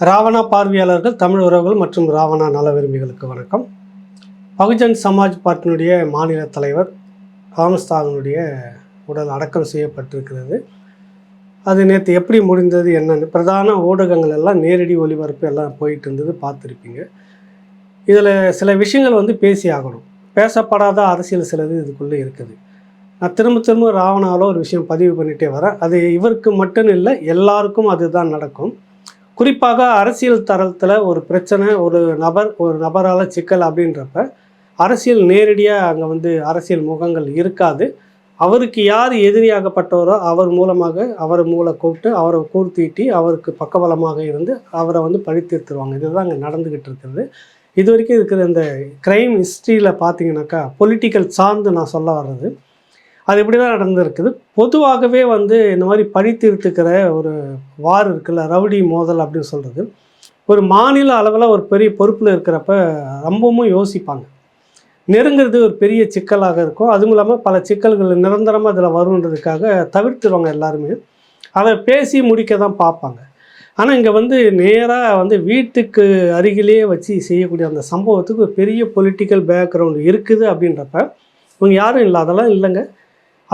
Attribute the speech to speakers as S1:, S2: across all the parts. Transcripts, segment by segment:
S1: ராவணா பார்வையாளர்கள் தமிழ் உறவுகள் மற்றும் ராவணா நல விரும்பிகளுக்கு வணக்கம். பகுஜன் சமாஜ் பார்ட்டினுடைய மாநில தலைவர் ராமஸ்தாகனுடைய உடல் அடக்கம் செய்யப்பட்டிருக்கிறது. அது நேற்று எப்படி முடிந்தது என்னன்னு பிரதான ஊடகங்கள் எல்லாம் நேரடி ஒளிபரப்பு எல்லாம் போயிட்டு இருந்தது பார்த்துருப்பீங்க. இதில் சில விஷயங்கள் வந்து பேசி ஆகணும். பேசப்படாத அரசியல் சிலது இதுக்குள்ளே இருக்குது. நான் திரும்ப திரும்ப ராவணாவில் ஒரு விஷயம் பதிவு பண்ணிகிட்டே வரேன். அது இவருக்கு மட்டும் இல்லை எல்லாருக்கும் அதுதான் நடக்கும். குறிப்பாக அரசியல் தரத்தில் ஒரு பிரச்சனை ஒரு நபர் ஒரு நபரால் சிக்கல் அப்படின்றப்ப அரசியல் நேரடியாக அங்கே வந்து அரசியல் முகங்கள் இருக்காது. அவருக்கு யார் எதிரியாகப்பட்டவரோ அவர் மூலமாக அவர் மூளை கூப்பிட்டு அவரை கூர்த்தீட்டி அவருக்கு பக்கபலமாக இருந்து அவரை வந்து பழித்தீர்த்துருவாங்க இதுதான் அங்கே நடந்துக்கிட்டு இருக்கிறது. இது வரைக்கும் இருக்கிற இந்த க்ரைம் ஹிஸ்ட்ரியில் பார்த்தீங்கன்னாக்கா பொலிட்டிக்கல் சார்ந்து நான் சொல்ல வர்றது. அது இப்படி தான் நடந்திருக்குது. பொதுவாகவே வந்து இந்த மாதிரி பழித்தீர்த்துக்கிற ஒரு வார் இருக்குல்ல ரவுடி மோதல் அப்படின்னு சொல்கிறது ஒரு மாநில அளவில் ஒரு பெரிய பொறுப்பில் இருக்கிறப்ப ரொம்பவும் யோசிப்பாங்க. நெருங்கிறது ஒரு பெரிய சிக்கலாக இருக்கும். அதுவும் இல்லாமல் பல சிக்கல்கள் நிரந்தரமாக இதில் வருன்றதுக்காக தவிர்த்துருவாங்க எல்லாருமே. அதை பேசி முடிக்க தான் பார்ப்பாங்க. ஆனால் இங்கே வந்து நேராக வந்து வீட்டுக்கு அருகிலேயே வச்சு செய்யக்கூடிய அந்த சம்பவத்துக்கு ஒரு பெரிய பொலிட்டிக்கல் பேக்ரவுண்டு இருக்குது அப்படின்றப்ப இவங்க யாரும் இல்லை அதெல்லாம் இல்லைங்க.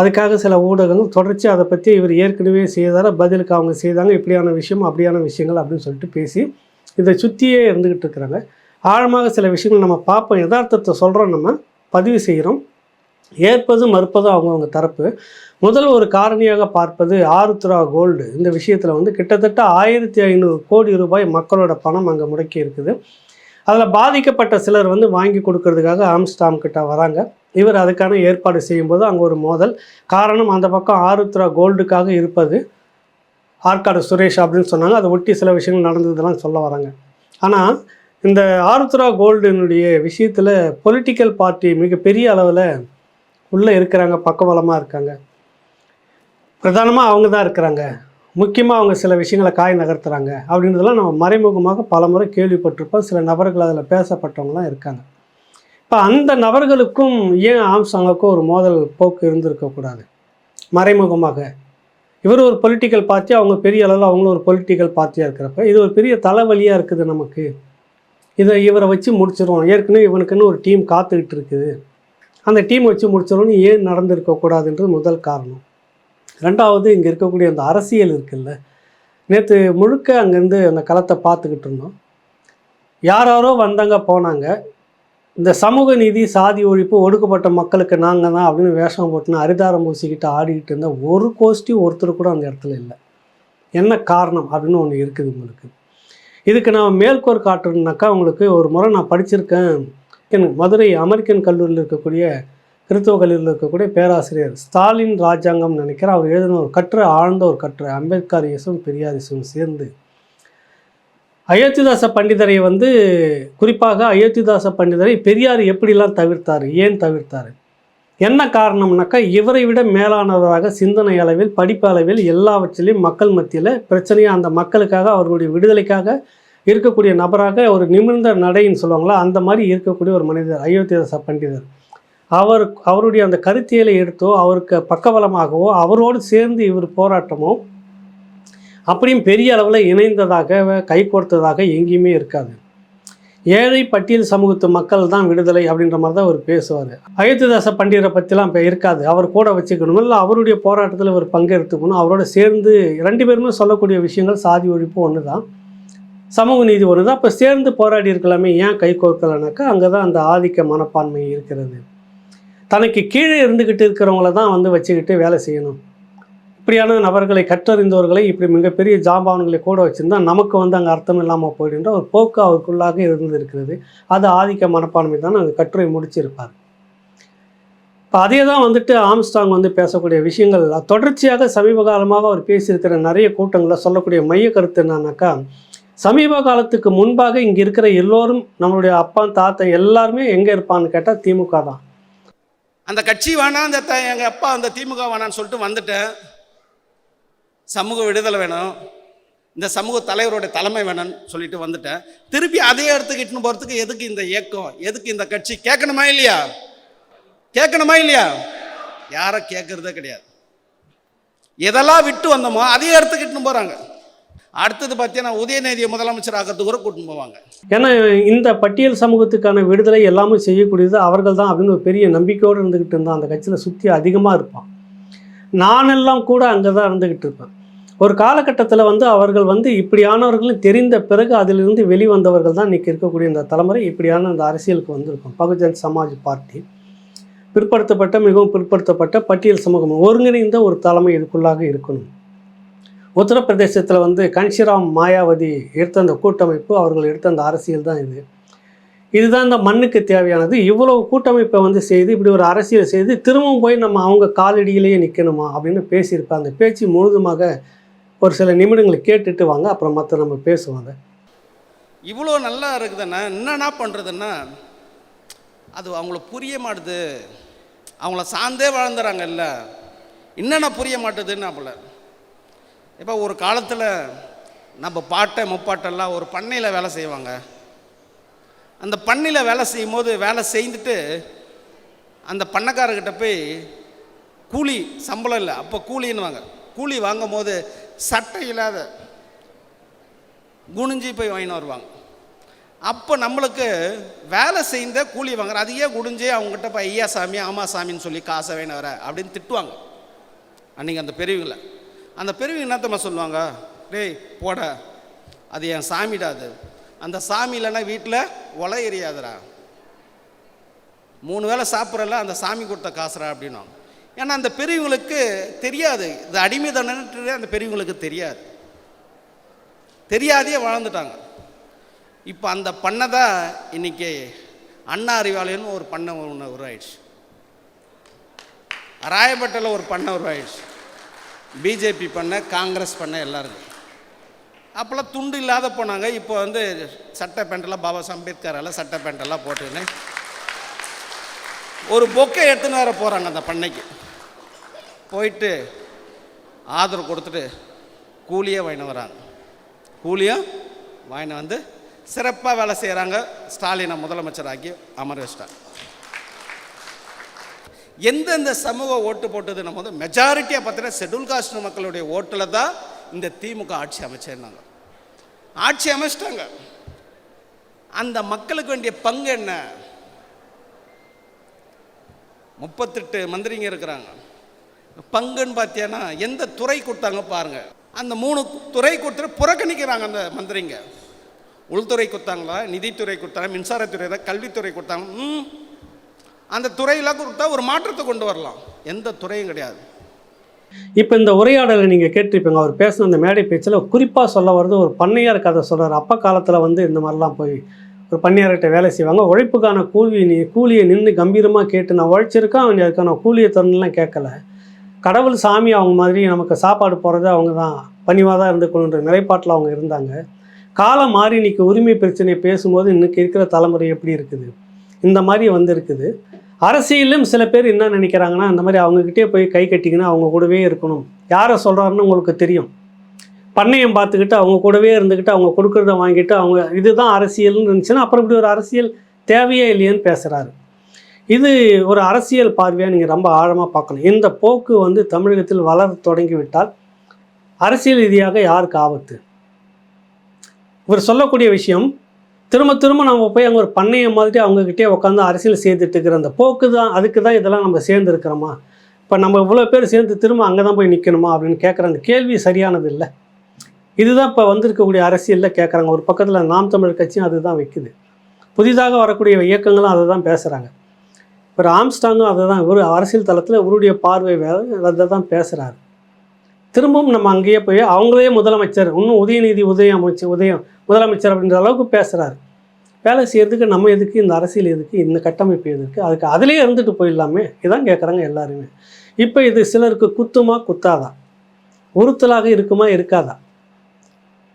S1: அதுக்காக சில ஊடகங்கள் தொடர்ச்சி அதை பற்றி இவர் ஏற்கனவே செய்தார பதிலுக்கு அவங்க செய்தாங்க. இப்படியான விஷயம் அப்படியான விஷயங்கள் அப்படின்னு சொல்லிட்டு பேசி இதை சுற்றியே இருந்துக்கிட்டு இருக்கிறாங்க. ஆழமாக சில விஷயங்கள் நம்ம பார்ப்போம். யதார்த்தத்தை சொல்கிறோம் நம்ம பதிவு செய்கிறோம் ஏற்பதும் மறுப்பதும் அவங்கவுங்க தரப்பு. முதல் ஒரு காரணியாக பார்ப்பது ஆருத்ரா கோல்டு இந்த விஷயத்தில் வந்து கிட்டத்தட்ட ஆயிரத்தி ஐநூறு கோடி ரூபாய் மக்களோட பணம் அங்கே முடக்கி இருக்குது. அதில் பாதிக்கப்பட்ட சிலர் வந்து வாங்கி கொடுக்கறதுக்காக ஆம்ஸ்டாம் கிட்ட வராங்க. இவர் அதுக்கான ஏற்பாடு செய்யும்போது அங்கே ஒரு மோதல். காரணம் அந்த பக்கம் ஆருத்ரா கோல்டுக்காக இருப்பது. ஆற்காடு சுரேஷ் அப்படின்னு சொன்னாங்க. அதை ஒட்டி சில விஷயங்கள் நடந்ததெல்லாம் சொல்ல வராங்க. ஆனால் இந்த ஆருத்ரா கோல்டினுடைய விஷயத்தில் பொலிட்டிக்கல் பார்ட்டி மிகப்பெரிய அளவில் உள்ளே இருக்கிறாங்க பக்கபலமாக இருக்காங்க. பிரதானமாக அவங்க தான் இருக்கிறாங்க. முக்கியமாக அவங்க சில விஷயங்களை காய் நகர்த்துறாங்க. அப்படின்றதெல்லாம் நம்ம மறைமுகமாக பல முறை கேள்விப்பட்டிருப்போம். சில நபர்கள் அதில் பேசப்பட்டவங்களாம் இருக்காங்க. இப்போ அந்த நபர்களுக்கும் ஏன் ஆம்சாங்குக்கும் ஒரு மோதல் போக்கு இருந்திருக்கக்கூடாது மறைமுகமாக. இவர் ஒரு பொலிட்டிக்கல் பார்ட்டி அவங்க பெரிய அளவில் அவங்களும் ஒரு பொலிட்டிக்கல் பார்ட்டியாக இருக்கிறப்ப இது ஒரு பெரிய தலைவலியாக இருக்குது நமக்கு. இதை இவரை வச்சு முடிச்சிடும் ஏற்கனவே இவனுக்குன்னு ஒரு டீம் காத்துக்கிட்டு இருக்குது. அந்த டீம் வச்சு முடிச்சிடணும்னு ஏன் நடந்திருக்கக்கூடாதுன்றது முதல் காரணம். ரெண்டாவது இங்கே இருக்கக்கூடிய அந்த அரசியல் இருக்குல்ல. நேற்று முழுக்க அங்கேருந்து அந்த களத்தை பார்த்துக்கிட்டு இருந்தோம். யாராரோ வந்தாங்க போனாங்க. இந்த சமூக நீதி சாதி ஒழிப்பு ஒடுக்கப்பட்ட மக்களுக்கு நாங்கள் தான் அப்படின்னு வேஷம் போட்டுன்னு அரிதாரம் பூசிக்கிட்டு ஆடிக்கிட்டு இருந்த ஒரு கோஷ்டி ஒருத்தர் கூட அந்த இடத்துல இல்லை. என்ன காரணம் அப்படின்னு ஒன்று இருக்குது உங்களுக்கு. இதுக்கு நான் மேல்கோர் காட்டுறேன்னாக்கா உங்களுக்கு ஒரு முறை நான் படிச்சிருக்கேன். எனக்கு மதுரை அமெரிக்கன் கல்லூரியில் இருக்கக்கூடிய கிறித்துவ கல்லூரியில் இருக்கக்கூடிய பேராசிரியர் ஸ்டாலின் ராஜாங்கம் நினைக்கிறேன். அவர் எழுதின ஒரு கற்று ஆழ்ந்த ஒரு கற்று அம்பேத்கர் இயேசும் பெரியாரிசும் சேர்ந்து அயோத்திதாச பண்டிதரை வந்து குறிப்பாக அயோத்திதாச பண்டிதரை பெரியார் எப்படிலாம் தவிர்த்தார் ஏன் தவிர்த்தார்? என்ன காரணம்னாக்கா இவரை விட மேலானவராக சிந்தனை அளவில் படிப்பு அளவில் எல்லாவற்றிலையும் மக்கள் மத்தியில் பிரச்சனையாக அந்த மக்களுக்காக அவர்களுடைய விடுதலைக்காக இருக்கக்கூடிய நபராக ஒரு நிமிர்ந்த நடைன்னு சொல்லுவாங்களா அந்த மாதிரி இருக்கக்கூடிய ஒரு மனிதர் அயோத்திதாச பண்டிதர். அவர் அவருடைய அந்த கருத்தியலை எடுத்தோ அவருக்கு பக்கபலமாகவோ அவரோடு சேர்ந்து இவர் போராட்டமோ அப்படியும் பெரிய அளவில் இணைந்ததாக கைகோர்த்ததாக எங்கேயுமே இருக்காது. ஏழை பட்டியல் சமூகத்து மக்கள் தான் விடுதலை அப்படின்ற மாதிரி தான் அவர் பேசுவார். அயோத்திதாச பண்டிதரை பற்றிலாம் இப்போ இருக்காது. அவர் கூட வச்சுக்கணும். இல்லை அவருடைய போராட்டத்தில் ஒரு பங்கெடுத்துக்கணும் அவரோட சேர்ந்து ரெண்டு பேருமே சொல்லக்கூடிய விஷயங்கள் சாதி ஒழிப்பு ஒன்று தான் சமூக நீதி ஒன்று தான் இப்போ சேர்ந்து போராடி இருக்கலாமே ஏன் கை கோர்க்கலைனாக்கா அங்கே தான் அந்த ஆதிக்க மனப்பான்மை இருக்கிறது. தனக்கு கீழே இருந்துக்கிட்டு இருக்கிறவங்கள தான் வந்து வச்சுக்கிட்டு வேலை செய்யணும். இப்படியான நபர்களை கற்றறிந்தவர்களை இப்படி மிகப்பெரிய ஜாம்பவான்களை கூட வச்சுருந்தா நமக்கு வந்து அங்கே அர்த்தம் இல்லாமல் போயிடுன்ற ஒரு போக்கு அவருக்குள்ளாக இருந்து இருக்கிறது. அது ஆதிக்க மனப்பான்மை தான் அங்கே கட்டுரை முடிச்சிருப்பார். இப்போ அதே தான் வந்துட்டு ஆம்ஸ்டாங் வந்து பேசக்கூடிய விஷயங்கள். தொடர்ச்சியாக சமீப காலமாக அவர் பேசியிருக்கிற நிறைய கூட்டங்களில் சொல்லக்கூடிய மைய கருத்து என்னன்னாக்கா சமீப காலத்துக்கு முன்பாக இங்கே இருக்கிற எல்லோரும் நம்மளுடைய அப்பா தாத்தா எல்லாருமே எங்கே இருப்பான்னு கேட்டால் திமுக தான்.
S2: அந்த கட்சி வேணாம் அந்த எங்கள் அப்பா அந்த திமுக வேணான்னு சொல்லிட்டு வந்துட்டேன். சமூக விடுதலை வேணும். இந்த சமூக தலைவருடைய தலைமை வேணும்னு சொல்லிட்டு வந்துட்டேன். திருப்பி அதே இடத்துக்கு இட்டுன்னு போகிறதுக்கு எதுக்கு இந்த இயக்கம்? எதுக்கு இந்த கட்சி? கேட்கணுமா இல்லையா? கேட்கணுமா இல்லையா? யாரை கேட்கறதே கிடையாது. எதெல்லாம் விட்டு வந்தோமோ அதே இடத்துக்கு இட்டுன்னு போகிறாங்க அடுத்தது பார்த்தீங்கன்னா உதயநிதியை முதலமைச்சர் ஆகிறது கூட கூட்டின்னு போவாங்க.
S1: ஏன்னா இந்த பட்டியல் சமூகத்துக்கான விடுதலை எல்லாமே செய்யக்கூடியது அவர்கள் தான் அப்படின்னு ஒரு பெரிய நம்பிக்கையோடு இருந்துக்கிட்டு இருந்தான் அந்த கட்சியில் சுற்றி அதிகமாக இருப்பான். நானெல்லாம் கூட அங்கே தான் இருந்துக்கிட்டு இருப்பேன். ஒரு காலகட்டத்தில் வந்து அவர்கள் வந்து இப்படியானவர்களும் தெரிந்த பிறகு அதிலிருந்து வெளிவந்தவர்கள் தான் இன்றைக்கி இருக்கக்கூடிய இந்த தலைமுறை இப்படியான இந்த அரசியலுக்கு வந்திருக்கும். பகுஜன் சமாஜ் பார்ட்டி. பிற்படுத்தப்பட்ட மிகவும் பிற்படுத்தப்பட்ட பட்டியல் சமூகம் ஒருங்கிணைந்த ஒரு தலைமை இதுக்குள்ளாக இருக்கணும். உத்தரப்பிரதேசத்தில் வந்து கன்ஷிராம் மாயாவதி எடுத்த அந்த கூட்டமைப்பு அவர்கள் எடுத்த அந்த அரசியல் தான் இது. இதுதான் இந்த மண்ணுக்கு தேவையானது. இவ்வளவு கூட்டமைப்பை வந்து செய்து இப்படி ஒரு அரசியல் செய்து திரும்பவும் போய் நம்ம அவங்க காலடியிலேயே நிற்கணுமா அப்படின்னு பேசியிருப்பாங்க அந்த பேச்சு முழுதுமாக ஒரு சில நிமிடங்களை கேட்டுட்டு வாங்க அப்புறம் மற்ற நம்ம பேசுவாங்க
S2: இவ்வளோ நல்லா இருக்குதுன்னா என்னென்ன பண்ணுறதுன்னா அது அவங்களுக்கு புரிய மாட்டுது. அவங்கள சார்ந்தே வாழ்ந்துறாங்கல்ல என்னென்ன புரிய மாட்டுதுன்னு அப்பல. இப்போ ஒரு காலத்தில் நம்ம பாட்டை முப்பாட்டெல்லாம் ஒரு பண்ணையில் வேலை செய்வாங்க. அந்த பண்ணையில் வேலை செய்யும் போது வேலை செய்துட்டு அந்த பண்ணக்காரர்கிட்ட போய் கூலி சம்பளம் இல்லை அப்போ கூலின்னுவாங்க. கூலி வாங்கும் போது சட்டை இல்லாத குனிஞ்சி போய் வாங்கின்னு வருவாங்க. அப்போ நம்மளுக்கு வேலை செய்த கூலி வாங்குற அதையே குடிஞ்சு அவங்ககிட்ட போய் ஐயா சாமி ஆமா சாமின்னு சொல்லி காசை வேணும் வர? அப்படின்னு திட்டுவாங்க. அன்றைக்கி அந்த பெரியவங்கள. அந்த பெரியவங்க என்னத்தம்மா சொல்லுவாங்க? டேய் போட. அது என் சாமிடா அது. அந்த சாமி இல்லைன்னா வீட்டில் ஒலை எரியாதுடா. மூணு வேளை சாப்பிட்றல அந்த சாமி கொடுத்த காசுடா அப்படின்னா ஏன்னா அந்த பெரியவங்களுக்கு தெரியாது. இது அடிமை தானே அந்த பெரியவங்களுக்கு தெரியாது. தெரியாதே வாழ்ந்துட்டாங்க இப்போ அந்த பண்ணை தான் இன்னைக்கு அண்ணா அறிவாலயம்னு ஒரு பண்ணை ஒன்று உருவாயிடுச்சு. ராயப்பட்டில் ஒரு பண்ணை உருவாயிடுச்சு. பிஜேபி பண்ண காங்கிரஸ் பண்ண எல்லாருக்கும் அப்போல்லாம் துண்டு இல்லாத போனாங்க. இப்போ வந்து சட்டை பேண்டெல்லாம் பாபா அம்பேத்கரால் சட்டை பேண்டெல்லாம் போட்டுன்னு ஒரு பொக்கை எடுத்துன்னு வர போகிறாங்க அந்த பண்ணைக்கு. போயிட்டு ஆதரவு கொடுத்துட்டு கூலியே வாங்கினு வராங்க. கூலியும் வாங்கின்னு வந்து சிறப்பாக வேலை செய்கிறாங்க ஸ்டாலினை முதலமைச்சராக்கி அமர வச்சிட்டாங்க. எந்தெந்த சமூக ஓட்டு போட்டது நம்ம வந்து மெஜாரிட்டியாக பார்த்தீங்கன்னா ஷெட்யூல் காஸ்ட் மக்களுடைய ஓட்டில் தான் இந்த திமுக ஆட்சி அமைச்சிருந்தாங்க ஆட்சி அமைச்சிட்டாங்க. அந்த மக்களுக்கு வேண்டிய பங்கு என்ன? முப்பத்தெட்டு மந்திரிங்க இருக்கிறாங்க. பங்குன்னு பார்த்தீங்கன்னா எந்த துறை கொடுத்தாங்க பாருங்க. அந்த மூணு துறை கொடுத்துட்டு புறக்கணிக்கிறாங்க அந்த மந்திரிங்க. உள்துறை கொடுத்தாங்களா நிதித்துறை கொடுத்தாங்க மின்சாரத்துறை தான் கல்வித்துறை கொடுத்தாங்க. ம். அந்த துறையெல்லாம் கொடுத்தா ஒரு மாற்றத்தை கொண்டு வரலாம். எந்த துறையும் கிடையாது.
S1: இப்போ இந்த உரையாடலை நீங்கள் கேட்டிருப்பீங்க அவர் பேசின அந்த மேடை பேச்சில் குறிப்பாக சொல்ல வர்றது ஒரு பண்ணையார் கதை சொல்கிறார் அப்போ காலத்தில் வந்து இந்த மாதிரிலாம் போய் ஒரு பண்ணையார்கிட்ட வேலை செய்வாங்க. உழைப்புக்கான கூலி நீ கூலியை நின்று கம்பீரமாக கேட்டு நான் உழைச்சிருக்கேன் அவங்க அதுக்கான கூலியை தரணும்லாம் கேட்கல. கடவுள் சாமி அவங்க மாதிரி நமக்கு சாப்பாடு போகிறது அவங்க தான் பணிவாக தான் இருந்துக்கணுன்ற நிலைப்பாட்டில் அவங்க இருந்தாங்க. காலம் மாறி இன்னைக்கு உரிமை பிரச்சனை பேசும்போது இன்னைக்கு இருக்கிற தலைமுறை எப்படி இருக்குது? இந்த மாதிரி வந்திருக்குது. அரசியலும் சில பேர் என்ன நினைக்கிறாங்கன்னா அந்த மாதிரி அவங்கக்கிட்டே போய் கை கட்டிங்கன்னா அவங்க கூடவே இருக்கணும். யாரை சொல்கிறாருன்னு உங்களுக்கு தெரியும். பண்ணையம் பார்த்துக்கிட்டு அவங்க கூடவே இருந்துக்கிட்டு அவங்க கொடுக்குறத வாங்கிட்டு அவங்க இதுதான் அரசியல்னு இருந்துச்சுன்னா அப்புறம் இப்படி ஒரு அரசியல் தேவையே இல்லையேன்னு பேசுகிறாரு இது ஒரு அரசியல் பார்வையாக நீங்கள் ரொம்ப ஆழமாக பார்க்கணும். இந்த போக்கு வந்து தமிழகத்தில் வளர தொடங்கிவிட்டால் அரசியல் ரீதியாக யாருக்கு ஆபத்து? இவர் சொல்லக்கூடிய விஷயம் திரும்ப திரும்ப நம்ம போய் அங்கே ஒரு பண்ணைய மாதிரி அவங்கக்கிட்டே உட்காந்து அரசியல் சேர்த்துட்டு இருக்கிற அந்த போக்கு தான் அதுக்கு தான் இதெல்லாம் நம்ம சேர்ந்துருக்கிறோமா? இப்போ நம்ம இவ்வளோ பேர் சேர்ந்து திரும்ப அங்கே தான் போய் நிற்கணுமா அப்படின்னு கேட்குற அந்த கேள்வி சரியானது இல்லை. இதுதான் இப்போ வந்திருக்கக்கூடிய அரசியலில் கேட்குறாங்க ஒரு பக்கத்தில் நாம் தமிழர் கட்சியும் அதுதான் வைக்குது. புதிதாக வரக்கூடிய இயக்கங்களும் அதை தான் பேசுகிறாங்க இப்போ ஆம்ஸ்டாங்கும் அதை தான் ஒரு அரசியல் தளத்தில் இவருடைய பார்வை வேறு அதை தான் பேசுகிறாரு திரும்பவும் நம்ம அங்கேயே போய் அவங்களே முதலமைச்சர் இன்னும் உதயநிதி உதயம் அமைச்சு உதயம் முதலமைச்சர் அப்படின்ற அளவுக்கு பேசுகிறாரு வேலை செய்கிறதுக்கு நம்ம எதுக்கு இந்த அரசியல் எதுக்கு இந்த கட்டமைப்பு எதுக்கு அதுக்கு அதிலே இருந்துட்டு போயிடலாமே இதான் கேட்குறாங்க எல்லாருமே. இப்போ இது சிலருக்கு குத்துமா குத்தாதா? உறுத்தலாக இருக்குமா இருக்காதா?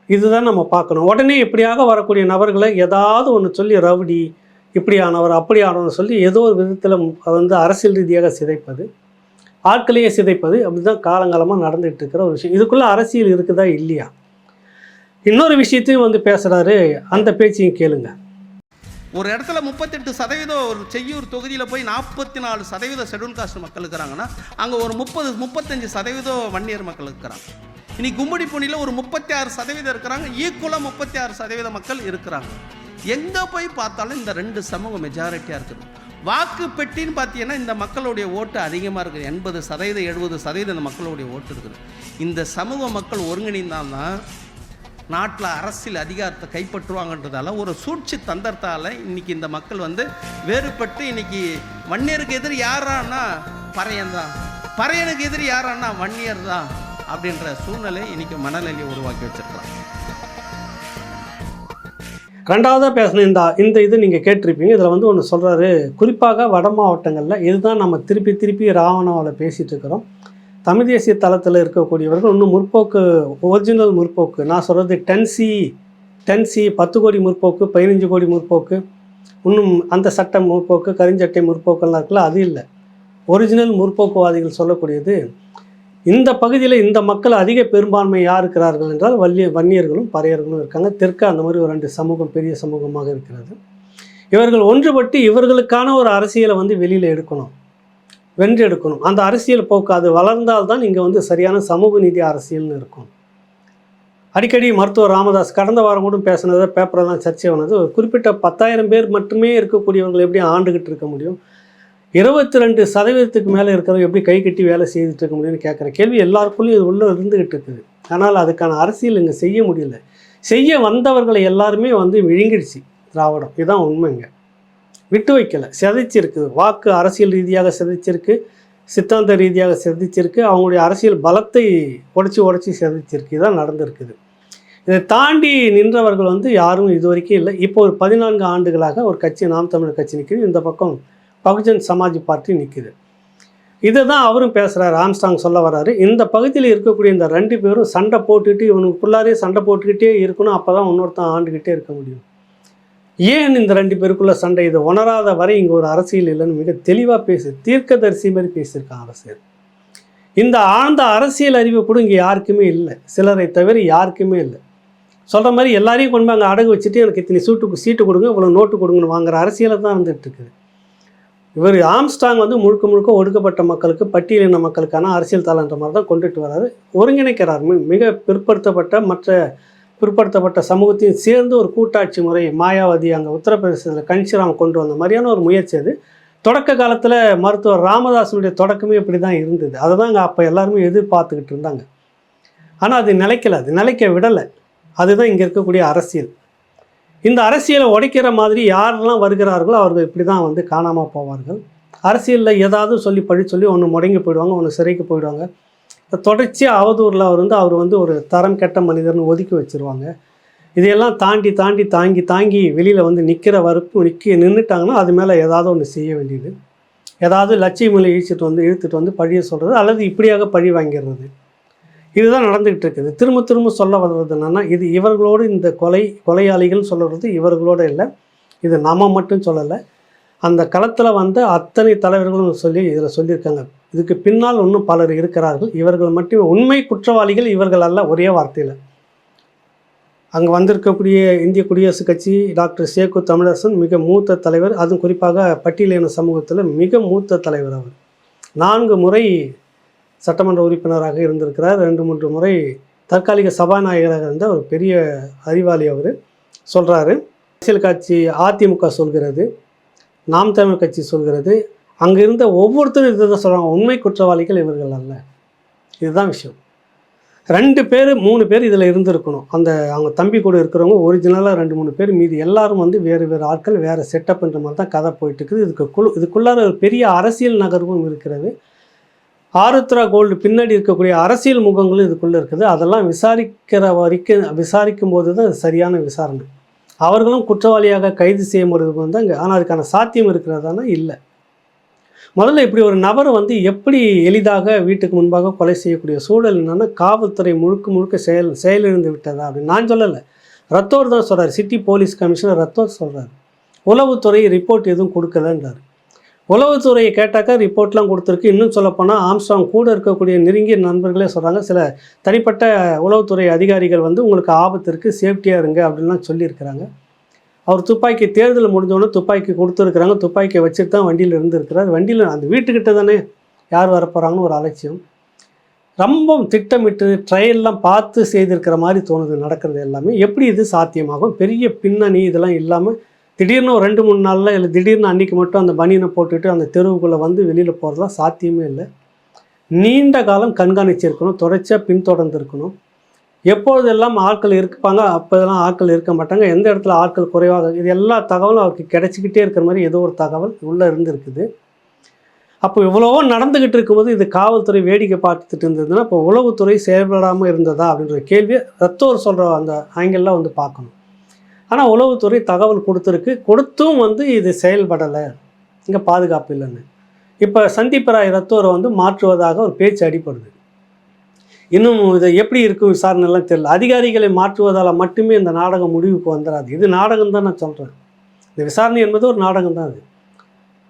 S1: இதுதான் நம்ம பார்க்கணும். உடனே இப்படியாக வரக்கூடிய நபர்களை ஏதாவது ஒன்று சொல்லி ரவுடி இப்படியானவர் அப்படியானவர் சொல்லி ஏதோ ஒரு விதத்தில் வந்து அரசியல் ரீதியாக சிதைப்பது ஆட்களையே சிதைப்பது அப்படிதான் காலங்காலமாக நடந்துகிட்டு இருக்கிற ஒரு விஷயம். இதுக்குள்ளே அரசியல் இருக்குதா இல்லையா? இன்னொரு விஷயத்தையும் வந்து பேசுகிறாரு அந்த பேச்சையும் கேளுங்கள்
S2: ஒரு இடத்துல முப்பத்தெட்டு சதவீதம் ஒரு செய்யூர் தொகுதியில் போய் நாற்பத்தி நாலு சதவீத ஷெடியூல் காஸ்ட் மக்கள் இருக்கிறாங்கன்னா அங்கே ஒரு முப்பது முப்பத்தஞ்சு சதவீதம் வன்னியர் மக்கள் இருக்கிறாங்க. இனி கும்படி பொண்ணியில் ஒரு முப்பத்தி ஆறு சதவீதம் இருக்கிறாங்க. ஈக்குவலாக முப்பத்தி ஆறு சதவீத மக்கள் இருக்கிறாங்க. எங்கே போய் பார்த்தாலும் இந்த ரெண்டு சமூகம் மெஜாரிட்டியாக இருக்குது. வாக்கு பெட்டின்னு பார்த்தீங்கன்னா இந்த மக்களுடைய ஓட்டு அதிகமாக இருக்குது. எண்பது சதவீதம் எழுபது சதவீதம் இந்த மக்களுடைய ஓட்டு இருக்குது. இந்த சமூக மக்கள் ஒருங்கிணைந்தால்தான் நாட்டில் அரசியல் அதிகாரத்தை கைப்பற்றுவாங்கன்றதால ஒரு சூழ்ச்சி தந்தத்தால் இன்னைக்கு இந்த மக்கள் வந்து வேறுபட்டு இன்னைக்கு வன்னியருக்கு எதிர் யாரான்னா பறையன் தான். பறையனுக்கு எதிர் யாரான்னா வன்னியர் தான் அப்படின்ற சூழ்நிலை இன்றைக்கி மனநிலையை உருவாக்கி வச்சுருக்கலாம்
S1: ரெண்டாவதாக பேசின இந்த இந்த இது நீங்கள் கேட்டிருப்பீங்க. இதில் வந்து ஒன்று சொல்கிறாரு குறிப்பாக வட மாவட்டங்களில் இதுதான் நம்ம திருப்பி திருப்பி ராவணாவில் பேசிகிட்டு இருக்கிறோம். தமிழ் தேசிய தளத்தில் இருக்கக்கூடியவர்கள் இன்னும் முற்போக்கு ஒரிஜினல் முற்போக்கு. நான் சொல்கிறது டென் சி டென் சி பத்து கோடி முற்போக்கு பதினஞ்சு கோடி முற்போக்கு. இன்னும் அந்த சட்டம் முற்போக்கு கரிஞ்சட்டை முற்போக்கெல்லாம் இருக்குல்ல அது இல்லை. ஒரிஜினல் முற்போக்குவாதிகள் சொல்லக்கூடியது இந்த பகுதியில் இந்த மக்கள் அதிக பெரும்பான்மை யார் இருக்கிறார்கள் என்றால் வள்ளிய வன்னியர்களும் பறையர்களும் இருக்காங்க. தெற்கு அந்த மாதிரி ஒரு ரெண்டு சமூகம் பெரிய சமூகமாக இருக்கிறது. இவர்கள் ஒன்றுபட்டு இவர்களுக்கான ஒரு அரசியலை வந்து வெளியில் எடுக்கணும். வென்றெடுக்கணும். அந்த அரசியல் போக்கு அது வளர்ந்தால்தான் இங்கே வந்து சரியான சமூக நீதி அரசியல்னு இருக்கும். அடிக்கடி மருத்துவர் ராமதாஸ் கடந்த வாரம் கூட பேசினதை பேப்பரெல்லாம் சர்ச்சை ஆனது ஒரு குறிப்பிட்ட பத்தாயிரம் பேர் மட்டுமே இருக்கக்கூடியவங்களை எப்படி ஆண்டுகிட்டு இருக்க முடியும்? இருபத்தி ரெண்டு சதவீதத்துக்கு மேலே இருக்கிறவங்க எப்படி கை கட்டி வேலை செய்துட்டு இருக்க முடியும்னு கேட்குற கேள்வி எல்லாருக்குள்ளேயும் இது உள்ளே இருந்துகிட்டு இருக்குது. ஆனால் அதுக்கான அரசியல் இங்கே செய்ய முடியல. செய்ய வந்தவர்களை எல்லாருமே வந்து விழுங்கிடுச்சு திராவிடம். இதுதான் உண்மைங்க. விட்டு வைக்கல. சிதைச்சிருக்கு. வாக்கு அரசியல் ரீதியாக சிதைச்சிருக்கு. சித்தாந்த ரீதியாக சிதைச்சிருக்கு. அவங்களுடைய அரசியல் பலத்தை உடச்சி உடச்சி சிதைச்சிருக்கு. இதான் நடந்திருக்குது. இதை தாண்டி நின்றவர்கள் வந்து யாரும் இது வரைக்கும் இல்லை. இப்போ ஒரு பதினான்கு ஆண்டுகளாக ஒரு கட்சி நாம் தமிழர் கட்சி நிற்குது இந்த பக்கம் பகுஜன் சமாஜ் பார்ட்டி நிற்குது இதை தான் அவரும் பேசுகிறார் ஆம்ஸ்டாங் சொல்ல வர்றாரு. இந்த பகுதியில் இருக்கக்கூடிய இந்த ரெண்டு பேரும் சண்டை போட்டுக்கிட்டு இவனுக்குள்ளாரே சண்டை போட்டுக்கிட்டே இருக்கணும். அப்போ தான் இன்னொருத்தன் ஆண்டுக்கிட்டே இருக்க முடியும். ஏன் இந்த ரெண்டு பேருக்குள்ள சண்டை? இதை உணராத வரை இங்கே ஒரு அரசியல் இல்லைன்னு மிக தெளிவாக பேசு தீர்க்கதரிசி மாதிரி பேசியிருக்கான் அரசியல். இந்த ஆழ்ந்த அரசியல் அறிவு கூட இங்கே யாருக்குமே இல்லை. சிலரை தவிர யாருக்குமே இல்லை. சொல்கிற மாதிரி எல்லாரையும் கொண்டு போய் அங்கே அடகு வச்சுட்டு எனக்கு இத்தனை சீட்டு சீட்டு கொடுங்க இவ்வளோ நோட்டு கொடுங்கன்னு வாங்குற அரசியலை தான் இருந்துகிட்ருக்குது இவர் ஆம்ஸ்டாங் வந்து முழுக்க முழுக்க ஒடுக்கப்பட்ட மக்களுக்கு பட்டியலின மக்களுக்கான அரசியல் தாளன்ற மாதிரி தான் கொண்டுட்டு வராரு. ஒருங்கிணைக்கிறார். மிக பிற்படுத்தப்பட்ட மற்ற பிற்படுத்தப்பட்ட சமூகத்தையும் சேர்ந்து ஒரு கூட்டாட்சி முறை மாயாவதி அங்கே உத்தரப்பிரதேசத்தில் கன்ஷிராம் கொண்டு வந்த மாதிரியான ஒரு முயற்சி அது. தொடக்க காலத்தில் மருத்துவர் ராமதாசனுடைய தொடக்கமே இப்படி தான் இருந்தது. அதை தான் அங்கே அப்போ எல்லாருமே எதிர்பார்த்துக்கிட்டு இருந்தாங்க. ஆனால் அது நிலைக்கல அது நிலைக்க விடலை. அதுதான் இங்கே இருக்கக்கூடிய அரசியல். இந்த அரசியலை உடைக்கிற மாதிரி யாரெல்லாம் வருகிறார்களோ அவர்கள் இப்படி தான் வந்து காணாமல் போவார்கள். அரசியலில் ஏதாவது சொல்லி பழி சொல்லி ஒன்று முடங்கி போயிடுவாங்க ஒன்று சிறைக்கு போயிடுவாங்க. தொடர்ச்சியாக அவதூறில் அவர் வந்து அவர் வந்து ஒரு தரம் கெட்ட மனிதர்னு ஒதுக்கி வச்சிருவாங்க. இதையெல்லாம் தாண்டி தாண்டி தாங்கி தாங்கி வெளியில் வந்து நிற்கிற வரப்பு நிற்க நின்றுட்டாங்கன்னா அது மேலே ஏதாவது ஒன்று செய்ய வேண்டியது. ஏதாவது லட்சியமில்லை இழுத்துட்டு வந்து இழுத்துட்டு வந்து பழிய சொல்கிறது அல்லது இப்படியாக பழி வாங்கிடுறது இதுதான் நடந்துக்கிட்டு இருக்குது. திரும்ப திரும்ப சொல்ல வர்றது என்னென்னா இது இவர்களோடு இந்த கொலை கொலையாளிகள்னு சொல்கிறது இவர்களோட இல்லை. இது நம்ம மட்டும் சொல்லலை. அந்த களத்தில் வந்த அத்தனை தலைவர்களும் சொல்லி இதில் சொல்லியிருக்காங்க. இதுக்கு பின்னால் இன்னும் பலர் இருக்கிறார்கள். இவர்கள் மட்டும் உண்மை குற்றவாளிகள் இவர்கள் அல்ல ஒரே வார்த்தையில். அங்கே வந்திருக்கக்கூடிய இந்திய குடியரசுக் கட்சி டாக்டர் சேகு தமிழரசன் மிக மூத்த தலைவர். அதுவும் குறிப்பாக பட்டியலின சமூகத்தில் மிக மூத்த தலைவர் அவர். நான்கு முறை சட்டமன்ற உறுப்பினராக இருந்திருக்கிறார். ரெண்டு மூன்று முறை தற்காலிக சபாநாயகராக இருந்த ஒரு பெரிய அறிவாளி அவர் சொல்கிறாரு அரசியல் கட்சி அதிமுக சொல்கிறது நாம் தமிழ் கட்சி சொல்கிறது அங்கே இருந்த ஒவ்வொருத்தரும் இதை தான் சொல்கிறாங்க உண்மை குற்றவாளிகள் இவர்கள் அல்ல. இதுதான் விஷயம். ரெண்டு பேர் மூணு பேர் இதில் இருந்திருக்கணும். அந்த அவங்க தம்பி கூட இருக்கிறவங்க ஒரிஜினலாக ரெண்டு மூணு பேர் மீதி எல்லாரும் வந்து வேறு வேறு ஆட்கள் வேறு செட்டப்ன்ற மாதிரி தான் கதை போயிட்டு இருக்குது. இதுக்கு குழு இதுக்குள்ளார ஒரு பெரிய அரசியல் நகர்வும் இருக்கிறது. ஆருத்ரா கோல்டு பின்னாடி இருக்கக்கூடிய அரசியல் முகங்களும் இதுக்குள்ளே இருக்குது. அதெல்லாம் விசாரிக்கிற வரைக்கும் விசாரிக்கும் போது தான் அது சரியான விசாரணை. அவர்களும் குற்றவாளியாக கைது செய்யப்படுறது வந்து அங்கே ஆனால் அதுக்கான சாத்தியம் இருக்கிறதானா? இல்லை. முதல்ல இப்படி ஒரு நபரை வந்து எப்படி எளிதாக வீட்டுக்கு முன்பாக கொலை செய்யக்கூடிய சூழல் என்னென்னா காவல்துறை முழுக்க முழுக்க செயல் செயலிழந்து விட்டதா அப்படின்னு நான் சொல்லலை. ரத்தோர் தான் சொல்கிறார் சிட்டி போலீஸ் கமிஷனர் ரத்தோர் சொல்கிறார் உளவுத்துறை ரிப்போர்ட் எதுவும் கொடுக்கலன்றார். உளவுத்துறையை கேட்டாக்கா ரிப்போர்ட்லாம் கொடுத்துருக்கு. இன்னும் சொல்லப்போனால் ஆம்ஸ்டாங் கூட இருக்கக்கூடிய நெருங்கிய நண்பர்களே சொல்கிறாங்க சில தனிப்பட்ட உளவுத்துறை அதிகாரிகள் வந்து உங்களுக்கு ஆபத்து இருக்குது சேஃப்டியாக இருங்க அப்படின்லாம் சொல்லியிருக்கிறாங்க. அவர் துப்பாக்கி தேர்தல் முடிஞ்சோடனே துப்பாக்கி கொடுத்துருக்குறாங்க. துப்பாக்கியை வச்சுட்டு தான் வண்டியில் இருந்திருக்கிறார். வண்டியில் அந்த வீட்டுக்கிட்ட தானே யார் வரப்போகிறாங்கன்னு ஒரு அலட்சியம். ரொம்ப திட்டமிட்டு ட்ரையல்லாம் பார்த்து செய்திருக்கிற மாதிரி தோணுது. நடக்கிறது எல்லாமே. எப்படி இது சாத்தியமாகும்? பெரிய பின்னணி இதெல்லாம் இல்லாமல் திடீர்னு ஒரு ரெண்டு மூணு நாளில் இல்லை திடீர்னு அன்றைக்கி மட்டும் அந்த பனியனை போட்டுட்டு அந்த தெருவுக்குள்ளே வந்து வெளியில் போகிறதுலாம் சாத்தியமே இல்லை. நீண்ட காலம் கண்காணிச்சிருக்கணும். தொடர்ச்சியாக பின்தொடர்ந்து இருக்கணும் எப்பொழுதெல்லாம் ஆட்கள் இருப்பாங்க அப்போதெல்லாம் ஆட்கள் இருக்க மாட்டாங்க. எந்த இடத்துல ஆட்கள் குறைவாக இது எல்லா தகவலும் அவருக்கு கிடைச்சிக்கிட்டே இருக்கிற மாதிரி ஏதோ ஒரு தகவல் உள்ளே இருந்துருக்குது. அப்போ இவ்வளவோ நடந்துக்கிட்டு இருக்கும்போது இது காவல்துறை வேடிக்கை பார்த்துட்டு இருந்ததுன்னா இப்போ உளவுத்துறை செயல்படாமல் இருந்ததா அப்படின்ற கேள்வியை ரத்தோர் சொல்கிற அந்த ஆங்கிளில் வந்து பார்க்கணும். ஆனால் உளவுத்துறை தகவல் கொடுத்துருக்கு. கொடுத்தும் வந்து இது செயல்படலை. இங்கே பாதுகாப்பு இல்லைன்னு. இப்போ சந்தீப்பராய் ரத்தோரை வந்து மாற்றுவதாக ஒரு பேச்சு அடிப்படுது இன்னும் இது எப்படி இருக்கும் விசாரணைலாம் தெரியல. அதிகாரிகளை மாற்றுவதால் மட்டுமே இந்த நாடகம் முடிவுக்கு வந்துடாது. இது நாடகம் தான் நான் சொல்கிறேன் இந்த விசாரணை என்பது ஒரு நாடகம் தான் அது.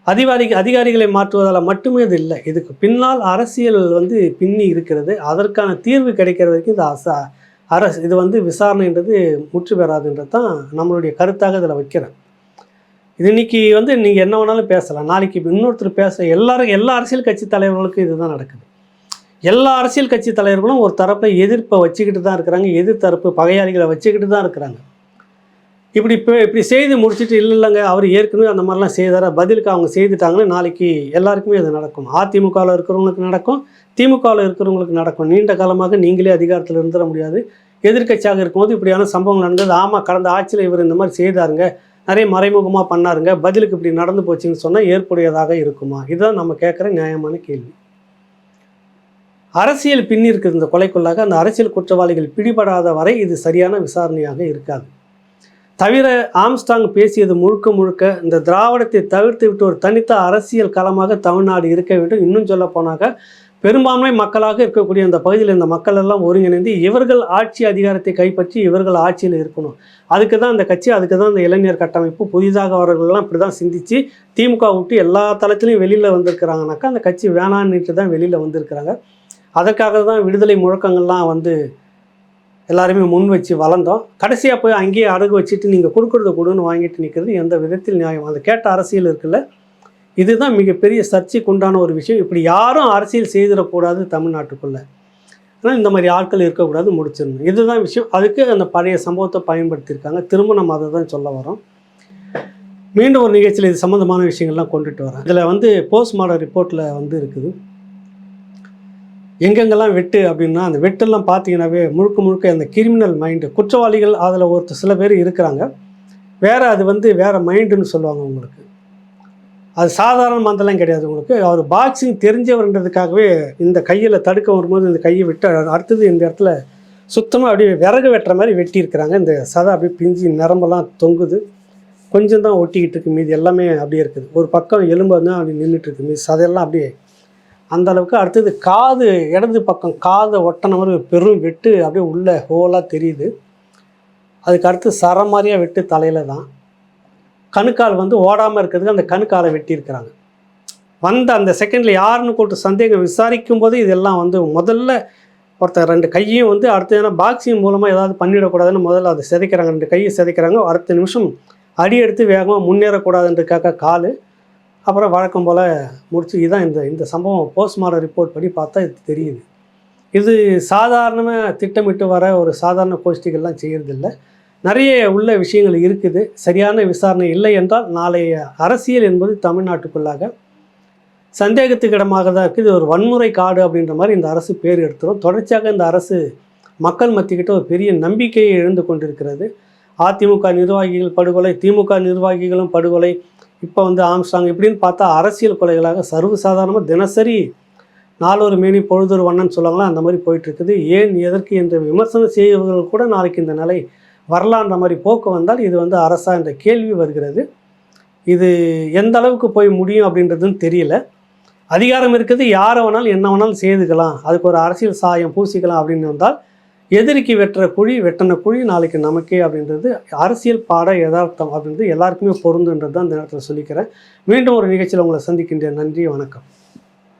S1: அதிகாரி அதிகாரிகளை மாற்றுவதால் மட்டுமே இது இல்லை. இதுக்கு பின்னால் அரசியல் வந்து பின்னி இருக்கிறது. அதற்கான தீர்வு கிடைக்கிற வரைக்கும் இது அச அரசு இது வந்து விசாரணைன்றது முற்று பெறாதுன்றது தான் நம்மளுடைய கருத்தாக இதில் வைக்கிறேன். இது இன்னைக்கு வந்து நீங்கள் என்ன வேணாலும் பேசலாம். நாளைக்கு இன்னொருத்தர் பேச எல்லாரும் எல்லா அரசியல் கட்சி தலைவர்களுக்கும் இதுதான் நடக்குது. எல்லா அரசியல் கட்சி தலைவர்களும் ஒரு தரப்பை எதிர்ப்பை வச்சுக்கிட்டு தான் இருக்கிறாங்க எதிர்த்தரப்பு பகையாளிகளை வச்சுக்கிட்டு தான் இருக்கிறாங்க. இப்படி இப்போ இப்படி செய்து முடிச்சுட்டு இல்லை இல்லைங்க அவர் ஏற்கனவே அந்த மாதிரிலாம் செய்தார? பதிலுக்கு அவங்க செய்துட்டாங்கன்னா நாளைக்கு எல்லாருக்குமே அது நடக்கும். அதிமுகவில் இருக்கிறவங்களுக்கு நடக்கும் திமுகவில் இருக்கிறவங்களுக்கு நடக்கும். நீண்ட காலமாக நீங்களே அதிகாரத்தில் இருந்துட முடியாது. எதிர்க்கட்சியாக இருக்கும்போது இப்படியான சம்பவம் நடந்தது. ஆமாம் கடந்த ஆட்சியில் இவர் இந்த மாதிரி செய்தாருங்க. நிறைய மறைமுகமாக பண்ணாருங்க. பதிலுக்கு இப்படி நடந்து போச்சுன்னு சொன்னால் ஏற்புடையதாக இருக்குமா? இதுதான் நம்ம கேட்குற நியாயமான கேள்வி. அரசியல் பின்னி இருக்குது இந்த கொலைக்குள்ளாக அந்த அரசியல் குற்றவாளிகள் பிடிபடாத வரை இது சரியான விசாரணையாக இருக்காது. தவிர ஆம்ஸ்டாங் பேசியது முழுக்க முழுக்க இந்த திராவிடத்தை தவிர்த்து விட்டு ஒரு தனித்த அரசியல் களமாக தமிழ்நாடு இருக்க வேண்டும். இன்னும் சொல்ல போனாக்க பெரும்பான்மை மக்களாக இருக்கக்கூடிய அந்த பகுதியில் இந்த மக்கள் எல்லாம் ஒருங்கிணைந்து இவர்கள் ஆட்சி அதிகாரத்தை கைப்பற்றி இவர்கள் ஆட்சியில் இருக்கணும். அதுக்கு தான் இந்த கட்சி அதுக்கு தான் இந்த இளைஞர் கட்டமைப்பு. புதிதாக அவர்கள்லாம் இப்படி தான் சிந்திச்சு திமுக விட்டு எல்லா தளத்திலையும் வெளியில் வந்திருக்கிறாங்கனாக்கா அந்த கட்சி வேணான்னுட்டு தான் வெளியில் வந்திருக்கிறாங்க. அதற்காக தான் விடுதலை முழக்கங்கள்லாம் வந்து எல்லாருமே முன் வச்சு வளர்ந்தோம். கடைசியாக போய் அங்கேயே அடகு வச்சுட்டு நீங்கள் கொடுக்குறத கொடுன்னு வாங்கிட்டு நிற்கிறது எந்த விதத்தில் நியாயம்? அது கேட்ட அரசியல் இருக்குல்ல. இதுதான் மிகப்பெரிய சர்ச்சைக்கு உண்டான ஒரு விஷயம். இப்படி யாரும் அரசியல் செய்திடக்கூடாது தமிழ்நாட்டுக்குள்ளே. ஆனால் இந்த மாதிரி ஆட்கள் இருக்கக்கூடாது முடிச்சிடணும். இதுதான் விஷயம். அதுக்கு அந்த பழைய சம்பவத்தை பயன்படுத்தியிருக்காங்க. திரும்ப நம்ம அதை தான் சொல்ல வரோம். மீண்டும் ஒரு நிகழ்ச்சியில் இது சம்மந்தமான விஷயங்கள்லாம் கொண்டுட்டு வரேன். இதில் வந்து போஸ்ட்மார்டம் ரிப்போர்ட்டில் வந்து இருக்குது. எங்கெங்கெல்லாம் வெட்டு அப்படின்னா அந்த வெட்டெல்லாம் பார்த்தீங்கன்னாவே முழுக்க முழுக்க அந்த கிரிமினல் மைண்டு குற்றவாளிகள் அதில் ஒருத்தர் சில பேர் இருக்கிறாங்க. வேறு அது வந்து வேறு மைண்டுன்னு சொல்லுவாங்க உங்களுக்கு. அது சாதாரண மந்தெல்லாம் கிடையாது உங்களுக்கு. அவர் பாக்ஸிங் தெரிஞ்சவர்ன்றதுக்காகவே இந்த கையில் தடுக்க வரும்போது இந்த கையை விட்டு அடுத்தது இந்த இடத்துல சுத்தமாக அப்படியே விறகு வெட்டுற மாதிரி வெட்டியிருக்கிறாங்க. இந்த சதை அப்படியே பிஞ்சு நரம்பெல்லாம் தொங்குது. கொஞ்சம் தான் ஒட்டிக்கிட்டு இருக்கு. மீதி எல்லாமே அப்படியே இருக்குது. ஒரு பக்கம் எலும்பு தான் அப்படி நின்றுட்டு இருக்கு. மீது சதையெல்லாம் அப்படியே அந்த அளவுக்கு அடுத்தது காது இடது பக்கம் காதை ஒட்டின மாதிரி பெரும் வெட்டு அப்படியே உள்ள ஹோலாக தெரியுது. அதுக்கு அடுத்து சர மாதிரியாக வெட்டு தலையில் தான். கணுக்கால் வந்து ஓடாமல் இருக்கிறதுக்கு அந்த கணுக்காலை வெட்டியிருக்கிறாங்க. வந்த அந்த செகண்டில் யாருன்னு கூப்பிட்டு சந்தேகம் விசாரிக்கும் போது இதெல்லாம் வந்து முதல்ல ஒருத்தர் ரெண்டு கையும் வந்து அடுத்து ஏன்னா பாக்ஸிங் மூலமாக ஏதாவது பண்ணிடக்கூடாதுன்னு முதல்ல அதை சிதைக்கிறாங்க. ரெண்டு கையை சிதைக்கிறாங்க. அடுத்த நிமிஷம் அடி எடுத்து வேகமாக முன்னேறக்கூடாதுன்றக்காக கால். அப்புறம் வழக்கம் போல் முடிச்சு இதுதான் இந்த இந்த சம்பவம் போஸ்ட்மார்டம் ரிப்போர்ட் படி பார்த்தா இது தெரியுது. இது சாதாரணமாக திட்டமிட்டு வர ஒரு சாதாரண கோஷ்டிகள்லாம் செய்கிறதில்ல நிறைய உள்ள விஷயங்கள் இருக்குது. சரியான விசாரணை இல்லை என்றால் நாளைய அரசியல் என்பது தமிழ்நாட்டுக்குள்ளாக சந்தேகத்துக்கிடமாக தான் இருக்குது. இது ஒரு வன்முறை காடு அப்படின்ற மாதிரி இந்த அரசு பேர் எடுத்துரும். தொடர்ச்சியாக இந்த அரசு மக்கள் மத்திக்கிட்ட ஒரு பெரிய நம்பிக்கையை இழந்து கொண்டிருக்கிறது. அதிமுக நிர்வாகிகள் படுகொலை திமுக நிர்வாகிகளும் படுகொலை இப்போ வந்து ஆம்ஸ்டாங் இப்படின்னு பார்த்தா அரசியல் கொலைகளாக சர்வசாதாரணமாக தினசரி நாளொரு மேனி பொழுதொரு வண்ணன் சொல்லுவாங்களா? அந்த மாதிரி போயிட்டுருக்குது. ஏன் எதற்கு என்ற விமர்சனம் செய்பவர்கள் கூட நாளைக்கு இந்த நிலை வரலான்ற மாதிரி போக்கு வந்தால் இது வந்து அரசா என்ற கேள்வி வருகிறது. இது எந்த அளவுக்கு போய் முடியும் அப்படின்றதுன்னு தெரியல. அதிகாரம் இருக்குது. யாரை வேணாலும் என்ன வேணாலும் செய்துக்கலாம். அதுக்கு ஒரு அரசியல் சாயம் பூசிக்கலாம் அப்படின்னு வந்தால் எதிரிக்கு வெட்டுற குழி வெட்டின குழி நாளைக்கு நமக்கே அப்படின்றது அரசியல் பாட யதார்த்தம் அப்படின்றது எல்லாருக்குமே பொருந்துன்றது தான் இந்த நேரத்தில் சொல்லிக்கிறேன். மீண்டும் ஒரு நிகழ்ச்சியில் உங்களை சந்திக்கின்றேன். நன்றி வணக்கம்.